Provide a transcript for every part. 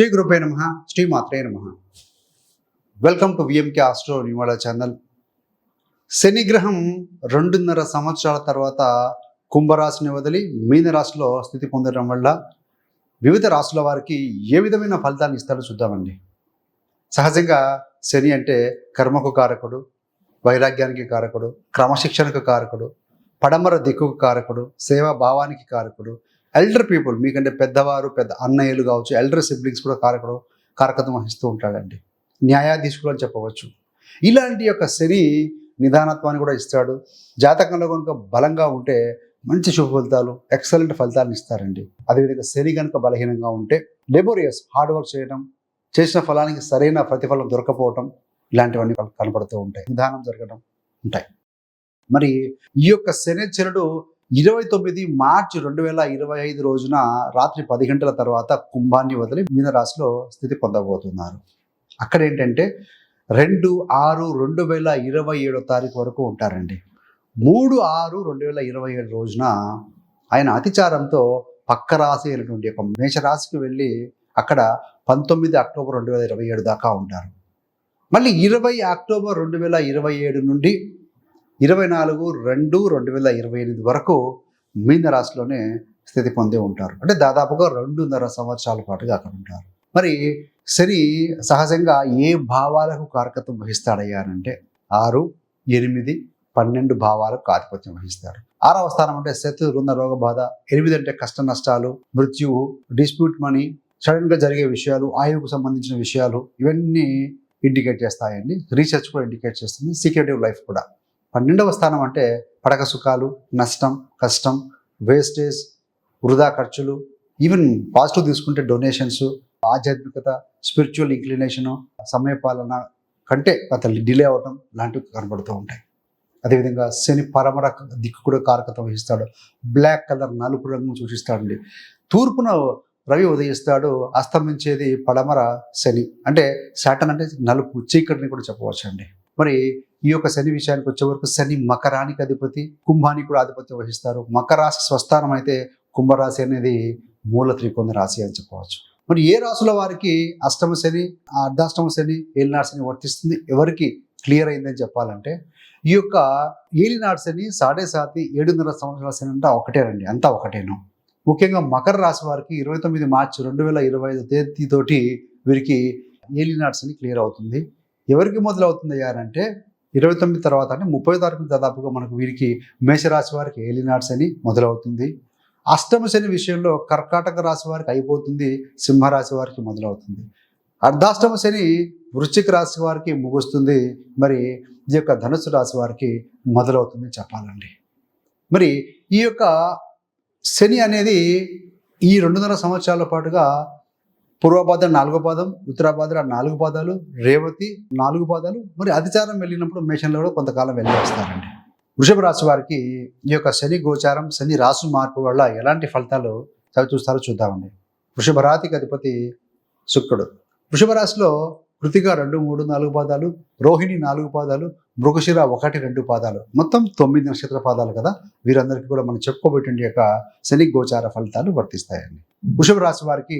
శ్రీ గురుపే నమ. శ్రీ మాత్రే నమ వెల్కమ్ టు విఎంకే ఆస్ట్రో నివాళ ఛానల్ శని గ్రహం రెండున్నర సంవత్సరాల తర్వాత కుంభరాశిని వదిలి మీనరాశిలో స్థితి పొందడం వల్ల వివిధ రాశుల వారికి ఏ విధమైన ఫలితాన్ని ఇస్తారో చూద్దామండి. సహజంగా శని అంటే కర్మకు కారకుడు వైరాగ్యానికి కారకుడు క్రమశిక్షణకు కారకుడు పడమర దిక్కుకు కారకుడు సేవా భావానికి కారకుడు ఎల్డర్ పీపుల్ మీకంటే పెద్దవారు పెద్ద అన్నయ్యలు కావచ్చు ఎల్డర్ సిబ్లింగ్స్ కూడా కారకుడు కారకత్వం వహిస్తూ ఉంటాడండి. న్యాయాధీశులు అని చెప్పవచ్చు. ఇలాంటి యొక్క శని నిదానత్వాన్ని కూడా ఇస్తాడు. జాతకంలో కనుక బలంగా ఉంటే మంచి శుభ ఫలితాలు ఎక్సలెంట్ ఫలితాలను ఇస్తారండి. అదేవిధంగా శని కనుక బలహీనంగా ఉంటే లెబోరియస్ హార్డ్ వర్క్ చేయడం చేసిన ఫలానికి సరైన ప్రతిఫలం దొరకపోవటం ఇలాంటివన్నీ కనపడుతూ ఉంటాయి. నిదానం జరగడం ఉంటాయి. మరి ఈ యొక్క శనిచరుడు ఇరవై తొమ్మిది మార్చి రెండు వేల ఇరవై ఐదు రోజున రాత్రి పది గంటల తర్వాత కుంభాన్ని వదిలి మీనరాశిలో స్థితి పొందబోతున్నారు. అక్కడ ఏంటంటే రెండు ఆరు రెండు వేల ఇరవై ఏడో తారీఖు వరకు ఉంటారండి. మూడు ఆరు రెండు వేల ఇరవై ఏడు రోజున ఆయన అతిచారంతో పక్క రాశి అయినటువంటి ఒక మేషరాశికి వెళ్ళి అక్కడ పంతొమ్మిది అక్టోబర్ రెండు వేల ఇరవై ఏడు దాకా ఉంటారు. మళ్ళీ ఇరవై అక్టోబర్ రెండు వేల ఇరవై ఏడు నుండి ఇరవై నాలుగు రెండు రెండు వేల ఇరవై ఎనిమిది వరకు మీన రాశిలోనే స్థితి పొంది ఉంటారు. అంటే దాదాపుగా రెండున్నర సంవత్సరాల పాటుగా అక్కడ ఉంటారు. మరి శని సహజంగా ఏ భావాలకు కారకత్వం వహిస్తాడయ్యారంటే ఆరు ఎనిమిది పన్నెండు భావాలకు ఆధిపత్యం వహిస్తాడు ఆరవ స్థానం అంటే శత్రు రుణ రోగ బాధ ఎనిమిది అంటే కష్ట నష్టాలు మృత్యువు డిస్ప్యూట్ మనీ సడన్గా జరిగే విషయాలు ఆయువుకు సంబంధించిన విషయాలు ఇవన్నీ ఇండికేట్ చేస్తాయండి. రీసెర్చ్ కూడా ఇండికేట్ చేస్తుంది. సీక్రెటివ్ లైఫ్ కూడా. పన్నెండవ స్థానం అంటే పడక సుఖాలు నష్టం కష్టం వేస్టేజ్ వృధా ఖర్చులు ఈవెన్ పాజిటివ్ తీసుకుంటే డొనేషన్స్ ఆధ్యాత్మికత స్పిరిచువల్ ఇంక్లినేషను సమయపాలన కంటే కొంత డిలే అవటం లాంటివి కనబడుతూ ఉంటాయి. అదేవిధంగా శని పరమర దిక్కు కూడా కారకత్వం వహిస్తాడు. బ్లాక్ కలర్ నలుపు రంగు సూచిస్తాడండి. తూర్పున రవి ఉదయిస్తాడు అస్తమించేది పడమర శని. అంటే శాటన్ అంటే నలుపు చీకటిని కూడా చెప్పవచ్చు అండి మరి ఈ యొక్క శని విషయానికి వచ్చే వరకు శని మకరానికి అధిపతి కుంభానికి కూడా ఆధిపత్యం వహిస్తారు. మకర రాశి స్వస్థానం అయితే కుంభరాశి అనేది మూల త్రికోణ రాశి అని చెప్పవచ్చు. మరి ఏ రాశుల వారికి అష్టమ శని అర్ధాష్టమ శని ఏలినాడు శని వర్తిస్తుంది? ఎవరికి క్లియర్ అయిందని చెప్పాలంటే ఈ యొక్క ఏలినాడు శని సాడే సాతి ఏడున్నర సంవత్సరాల శని అంటే ఒకటేనండి అంతా ఒకటేను. ముఖ్యంగా మకర రాశి వారికి ఇరవై తొమ్మిది మార్చి రెండు వేల ఇరవై ఐదు తేదీతోటి వీరికి ఏలినాడు శని క్లియర్ అవుతుంది. ఎవరికి మొదలవుతుంది అంటే ఇరవై తొమ్మిది తర్వాత అంటే ముప్పై తారీఖు దాదాపుగా మనకు వీరికి మేషరాశి వారికి ఏలినాడ్స్ అని మొదలవుతుంది. అష్టమ శని విషయంలో కర్కాటక రాశి వారికి అయిపోతుంది సింహరాశి వారికి మొదలవుతుంది. అర్ధాష్టమ శని వృశ్చిక రాశి వారికి ముగుస్తుంది మరి ఈ యొక్క ధనుసు రాశి వారికి మొదలవుతుంది చెప్పాలండి. మరి ఈ యొక్క శని అనేది ఈ రెండున్నర సంవత్సరాల పాటుగా పూర్వపాదం నాలుగో పాదం ఉత్తరాపాద నాలుగు పాదాలు రేవతి నాలుగు పాదాలు. మరి అతిచారం వెళ్ళినప్పుడు మేషంలో కూడా కొంతకాలం వెళ్ళి వస్తారండి వృషభ రాశి వారికి ఈ యొక్క శని గోచారం శని రాశి మార్పు వల్ల ఎలాంటి ఫలితాలు చవి చూస్తారో చూద్దామండి. వృషభ రాతికి అధిపతి శుక్రుడు. వృషభ రాశిలో కృతిక రెండు మూడు నాలుగు పాదాలు రోహిణి నాలుగు పాదాలు మృగశిర ఒకటి రెండు పాదాలు. మొత్తం తొమ్మిది నక్షత్ర పాదాలు కదా. వీరందరికీ కూడా మనం చెప్పుకోబెట్టిన యొక్క శని గోచార ఫలితాలు వర్తిస్తాయండి. వృషభ రాశి వారికి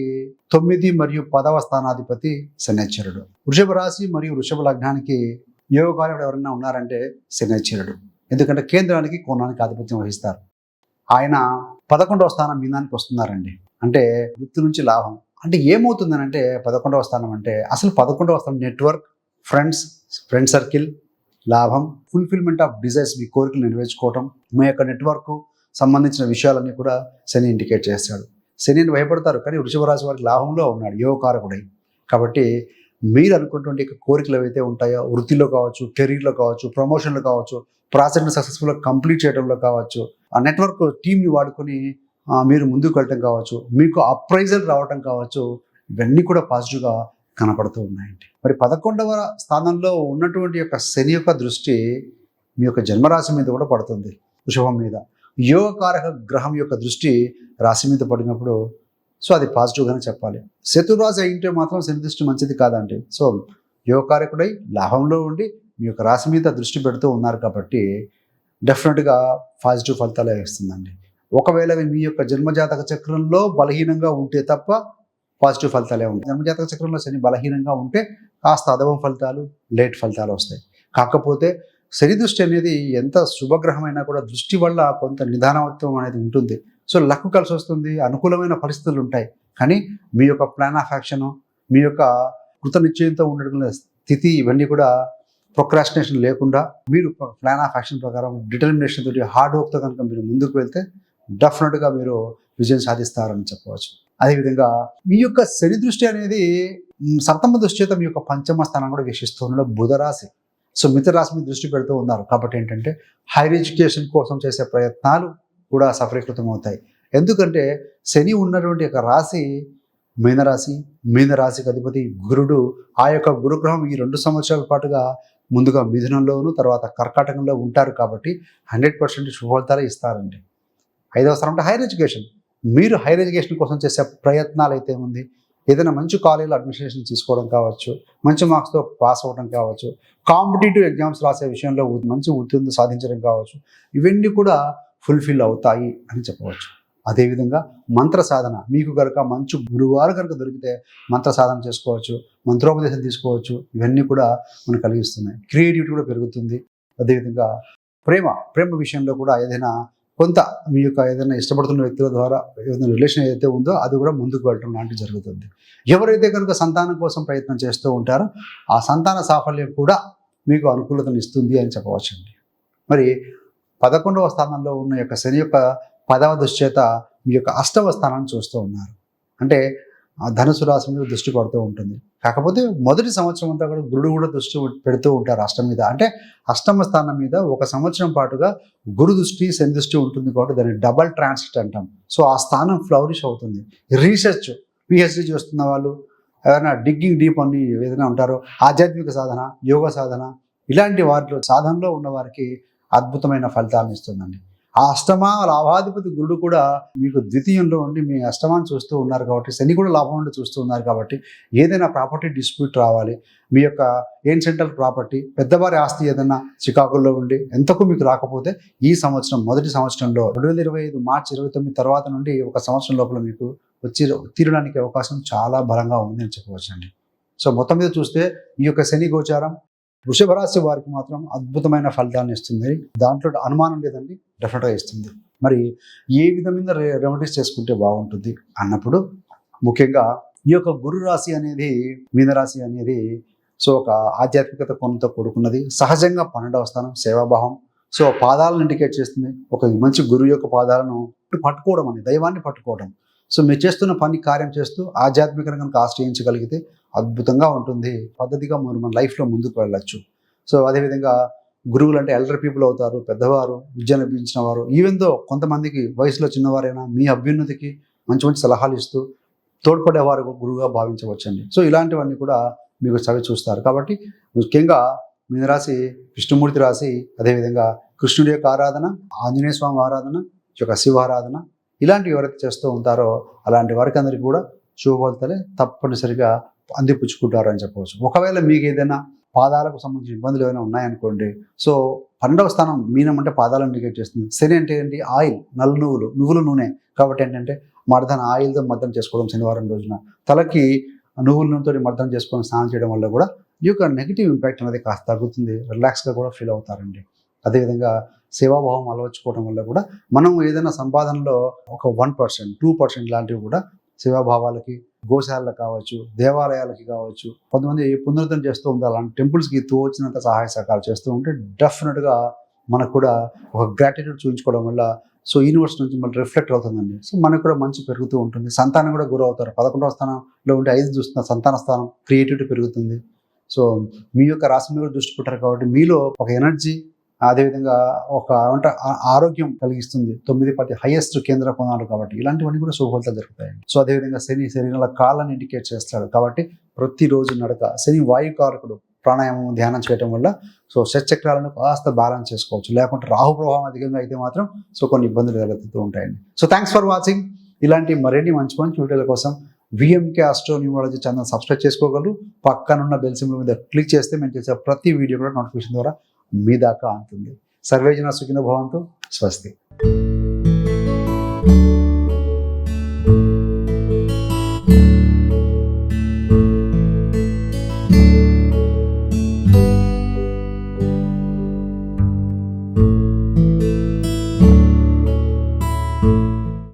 తొమ్మిది మరియు పదవ స్థానాధిపతి శనిశ్చరుడు వృషభ రాశి మరియు వృషభ లగ్నానికి యోగకారుడు ఎవరైనా ఉన్నారంటే శనిశ్చరుడు ఎందుకంటే కేంద్రానికి కోణానికి ఆధిపత్యం వహిస్తారు. ఆయన పదకొండవ స్థానం మీనానికి వస్తున్నారండి. అంటే వృత్తి నుంచి లాభం. అంటే ఏమవుతుందని అంటే పదకొండవ స్థానం అంటే అసలు పదకొండవ స్థానం నెట్వర్క్ ఫ్రెండ్స్ ఫ్రెండ్ సర్కిల్ లాభం ఫుల్ఫిల్మెంట్ ఆఫ్ డిజైర్స్ మీ కోరికలు నెరవేర్చుకోవటం మీ యొక్క నెట్వర్క్ సంబంధించిన విషయాలన్నీ కూడా శని ఇండికేట్ చేస్తాడు. శనిని భయపడతారు కానీ వృషభ రాశి వారికి లాభంలో ఉన్నాడు యోగకారకుడై. కాబట్టి మీరు అనుకున్నటువంటి కోరికలు ఏవైతే ఉంటాయో వృత్తిలో కావచ్చు కెరీర్లో కావచ్చు ప్రమోషన్లో కావచ్చు ప్రాసెస్ని సక్సెస్ఫుల్గా కంప్లీట్ చేయడంలో కావచ్చు ఆ నెట్వర్క్ టీమ్ని వాడుకొని మీరు ముందుకు వెళ్ళటం కావచ్చు మీకు అప్రైజల్ రావటం కావచ్చు ఇవన్నీ కూడా పాజిటివ్గా కనపడుతూ ఉన్నాయండి. మరి పదకొండవ స్థానంలో ఉన్నటువంటి యొక్క శని యొక్క దృష్టి మీ యొక్క జన్మరాశి మీద కూడా పడుతుంది వృషభం మీద. యోగకారక గ్రహం యొక్క దృష్టి రాశి మీద పడినప్పుడు సో అది పాజిటివ్గానే చెప్పాలి. శత్రురాశి అయింటే మాత్రం శని దృష్టి మంచిది కాదండి. సో యోగకారకుడై లాభంలో ఉండి మీ యొక్క రాశి మీద దృష్టి పెడుతూ ఉన్నారు కాబట్టి డెఫినెట్గా పాజిటివ్ ఫలితాలే ఇస్తుందండి ఒకవేళ మీ యొక్క జన్మజాతక చక్రంలో బలహీనంగా ఉంటే తప్ప పాజిటివ్ ఫలితాలే ఉంటాయి. జన్మజాతక చక్రంలో శని బలహీనంగా ఉంటే కాస్త అదవం ఫలితాలు లేట్ ఫలితాలు వస్తాయి. కాకపోతే శని దృష్టి అనేది ఎంత శుభగ్రహమైనా కూడా దృష్టి వల్ల కొంత నిదానత్వం అనేది ఉంటుంది. సో లక్ కలిసి వస్తుంది అనుకూలమైన పరిస్థితులు ఉంటాయి. కానీ మీ యొక్క ప్లాన్ ఆఫ్ యాక్షను మీ యొక్క కృత నిశ్చయంతో ఉండడం స్థితి ఇవన్నీ కూడా ప్రొక్రాస్టినేషన్ లేకుండా మీరు ప్లాన్ ఆఫ్ యాక్షన్ ప్రకారం డిటర్మినేషన్ తోటి హార్డ్ వర్క్తో కనుక మీరు ముందుకు వెళ్తే డెఫినెట్గా మీరు విజయం సాధిస్తారని చెప్పవచ్చు. అదేవిధంగా మీ యొక్క శని దృష్టి అనేది సప్తమ దృష్టి చేత మీ యొక్క పంచమ స్థానం కూడా వీక్షిస్తూ ఉండడం బుధరాశి సో మిత్ర రాశి మీద దృష్టి పెడుతూ ఉన్నారు. కాబట్టి ఏంటంటే హైర్ ఎడ్యుకేషన్ కోసం చేసే ప్రయత్నాలు కూడా సఫలీకృతం అవుతాయి ఎందుకంటే శని ఉన్నటువంటి యొక్క రాశి మీనరాశి మీనరాశికి అధిపతి గురుడు ఆ యొక్క గురుగ్రహం ఈ రెండు సంవత్సరాల పాటుగా ముందుగా మిథునంలోను తర్వాత కర్కాటకంలో ఉంటారు కాబట్టి హండ్రెడ్ పర్సెంట్ శుభఫలితాలు ఇస్తారండి. ఐదవ స్థానం అంటే హైయర్ ఎడ్యుకేషన్ మీరు హైర్ ఎడ్యుకేషన్ కోసం చేసే ప్రయత్నాలు అయితే ఉంది ఏదైనా మంచి కాలేజీలో అడ్మినిస్ట్రేషన్ తీసుకోవడం కావచ్చు మంచి మార్క్స్తో పాస్ అవ్వడం కావచ్చు కాంపిటేటివ్ ఎగ్జామ్స్ రాసే విషయంలో మంచి ఉత్తీర్ణత సాధించడం కావచ్చు ఇవన్నీ కూడా ఫుల్ఫిల్ అవుతాయి అని చెప్పవచ్చు. అదేవిధంగా మంత్ర సాధన మీకు కనుక మంచి గురువారు కనుక దొరికితే మంత్ర సాధన చేసుకోవచ్చు మంత్రోపదేశం తీసుకోవచ్చు ఇవన్నీ కూడా మనకు కలిగిస్తున్నాయి. క్రియేటివిటీ కూడా పెరుగుతుంది. అదేవిధంగా ప్రేమ ప్రేమ విషయంలో కూడా ఏదైనా కొంత మీ యొక్క ఏదైనా ఇష్టపడుతున్న వ్యక్తుల ద్వారా ఏదైనా రిలేషన్ ఏదైతే ఉందో అది కూడా ముందుకు వెళ్ళడం లాంటివి జరుగుతుంది. ఎవరైతే కనుక సంతానం కోసం ప్రయత్నం చేస్తూ ఉంటారో ఆ సంతాన సాఫల్యం కూడా మీకు అనుకూలతను ఇస్తుంది అని చెప్పవచ్చండి. మరి పదకొండవ స్థానంలో ఉన్న యొక్క శని యొక్క పదవ దుశ్చేత మీ యొక్క అష్టవ స్థానాన్ని చూస్తూ ఉన్నారు. అంటే ఆ ధనుసు రాశి మీద దృష్టి పడుతూ ఉంటుంది. కాకపోతే మొదటి సంవత్సరం అంతా కూడా గురుడు కూడా దృష్టి పెడుతూ ఉంటారు అష్టం మీద. అంటే అష్టమ స్థానం మీద ఒక సంవత్సరం పాటుగా గురు దృష్టి శని దృష్టి ఉంటుంది కాబట్టి దాన్ని డబల్ ట్రాన్సిట్ అంటాం. సో ఆ స్థానం ఫ్లవరిష్ అవుతుంది. రీసెర్చ్ పిహెచ్డి చేస్తున్న వాళ్ళు ఏదైనా డిగ్గింగ్ డీప్ అని ఏదైనా ఉంటారో ఆధ్యాత్మిక సాధన యోగ సాధన ఇలాంటి వాటిలో సాధనలో ఉన్న వారికి అద్భుతమైన ఫలితాలను ఇస్తుందండి. ఆ అష్టమ లాభాధిపతి గురుడు కూడా మీకు ద్వితీయంలో ఉండి మీ అష్టమాన్ని చూస్తూ ఉన్నారు కాబట్టి శని కూడా లాభం ఉండి చూస్తూ ఉన్నారు కాబట్టి ఏదైనా ప్రాపర్టీ డిస్ప్యూట్ రావాలి. మీ యొక్క ఏన్సెంటల్ ప్రాపర్టీ పెద్దవారి ఆస్తి ఏదైనా చికాకుల్లో ఉండి ఎంతకు మీకు రాకపోతే ఈ సంవత్సరం మొదటి సంవత్సరంలో రెండు వేల ఇరవై ఐదు మార్చి ఇరవై తొమ్మిది తర్వాత నుండి ఒక సంవత్సరం లోపల మీకు వచ్చి తీరడానికి అవకాశం చాలా బలంగా ఉంది అని చెప్పవచ్చండి. సో మొత్తం మీద చూస్తే ఈ యొక్క శని గోచారం వృషభ రాశి వారికి మాత్రం అద్భుతమైన ఫలితాన్ని ఇస్తుంది. దాంట్లో అనుమానం లేదండి డెఫినెట్గా ఇస్తుంది. మరి ఏ విధమైన రెమెడీస్ చేసుకుంటే బాగుంటుంది అన్నప్పుడు ముఖ్యంగా ఈ యొక్క గురు రాశి అనేది మీనరాశి అనేది సో ఒక ఆధ్యాత్మికత కొనతో కూడుకున్నది. సహజంగా పన్నెండవ స్థానం సేవాభావం. సో పాదాలను ఇండికేట్ చేస్తుంది. ఒక మంచి గురువు యొక్క పాదాలను పట్టుకోవడం అని దైవాన్ని పట్టుకోవడం. సో మీరు చేస్తున్న పని కార్యం చేస్తూ ఆధ్యాత్మికంగా కనుక ఆశ్రయించగలిగితే అద్భుతంగా ఉంటుంది. పద్ధతిగా మనం మన లైఫ్లో ముందుకు వెళ్ళొచ్చు. సో అదేవిధంగా గురువులు అంటే ఎల్డర్ పీపుల్ అవుతారు పెద్దవారు విద్యను అభ్యించిన వారు ఈవెన్ దో కొంతమందికి వయసులో చిన్నవారైనా మీ అభ్యున్నతికి మంచి మంచి సలహాలు ఇస్తూ తోడ్పడేవారు గురువుగా భావించవచ్చండి. సో ఇలాంటివన్నీ కూడా మీకు చవి చూస్తారు. కాబట్టి ముఖ్యంగా మీనరాశి విష్ణుమూర్తి రాశి అదేవిధంగా కృష్ణుడి యొక్క ఆరాధన ఆంజనేయ స్వామి ఆరాధన యొక్క శివారాధన ఇలాంటివి ఎవరైతే చేస్తూ ఉంటారో అలాంటి వారికి అందరికీ కూడా శుభవార్తలే తప్పనిసరిగా అందిపుచ్చుకుంటారు అని చెప్పవచ్చు. ఒకవేళ మీకు ఏదైనా పాదాలకు సంబంధించిన ఇబ్బందులు ఏమైనా ఉన్నాయనుకోండి సో పన్నెండవ స్థానం మీనం అంటే పాదాలను ఇండికేట్ చేస్తుంది. శని అంటే ఏంటి? ఆయిల్ నల్ల నువ్వులు నువ్వుల నూనె. కాబట్టి ఏంటంటే మర్దన ఆయిల్తో మర్దన చేసుకోవడం శనివారం రోజున. తలకి నువ్వుల నూనెతో మర్దన చేసుకొని స్నానం చేయడం వల్ల కూడా ఈ యొక్క నెగిటివ్ ఇంపాక్ట్ అనేది కాస్త తగ్గుతుంది. రిలాక్స్గా కూడా ఫీల్ అవుతారండి. అదేవిధంగా సేవాభావం అలవర్చుకోవడం వల్ల కూడా మనం ఏదైనా సంపాదనలో ఒక వన్ పర్సెంట్ టూ పర్సెంట్ లాంటివి కూడా సేవాభావాలకి గోశాలకు కావచ్చు దేవాలయాలకి కావచ్చు కొంతమంది పునరుద్ధరణ చేస్తూ ఉంటారు. అలాంటి టెంపుల్స్కి తోచినంత సహాయ సహకారాలు చేస్తూ ఉంటే డెఫినెట్గా మనకు కూడా ఒక గ్రాటిట్యూడ్ చూపించుకోవడం వల్ల సో యూనివర్స్ నుంచి మళ్ళీ రిఫ్లెక్ట్ అవుతుందండి. సో మనకు కూడా మంచి పెరుగుతూ ఉంటుంది. సంతానం కూడా గురి అవుతారు పదకొండవ స్థానంలో ఉంటే ఐదు చూస్తున్న సంతాన స్థానం క్రియేటివిటీ పెరుగుతుంది. సో మీ యొక్క రాశి మీద దృష్టి పెట్టారు కాబట్టి మీలో ఒక ఎనర్జీ అదేవిధంగా ఒక అంటే ఆ- ఆరోగ్యం కలిగిస్తుంది. తొమ్మిది పది హైయెస్ట్ కేంద్ర కోణాలు కాబట్టి ఇలాంటివన్నీ కూడా శుభఫలితాలు జరుగుతాయి సో అదేవిధంగా శని శరీరంలో కాళ్ళని ఇండికేట్ చేస్తాడు కాబట్టి ప్రతిరోజు నడక శని వాయుకారకుడు ప్రాణాయామం ధ్యానం చేయడం వల్ల సో షట్చక్రాలను కాస్త బ్యాలెన్స్ చేసుకోవచ్చు. లేకుంటే రాహు ప్రభావం అధికంగా అయితే మాత్రం సో కొన్ని ఇబ్బందులు కలుగుతూ ఉంటాయండి. సో థ్యాంక్స్ ఫర్ వాచింగ్ ఇలాంటి మరిన్ని మంచి మంచి వీడియోల కోసం VMK astro numerology channel subscribe చేసుకోగలరు. పక్కనున్న బెల్ సింబల్ మీద క్లిక్ చేస్తే మేము చేసే ప్రతి వీడియో కూడా నోటిఫికేషన్ ద్వారా మీ దాకా అంటుంది. సర్వేజన సుఖిన భవంతు. స్వస్తి.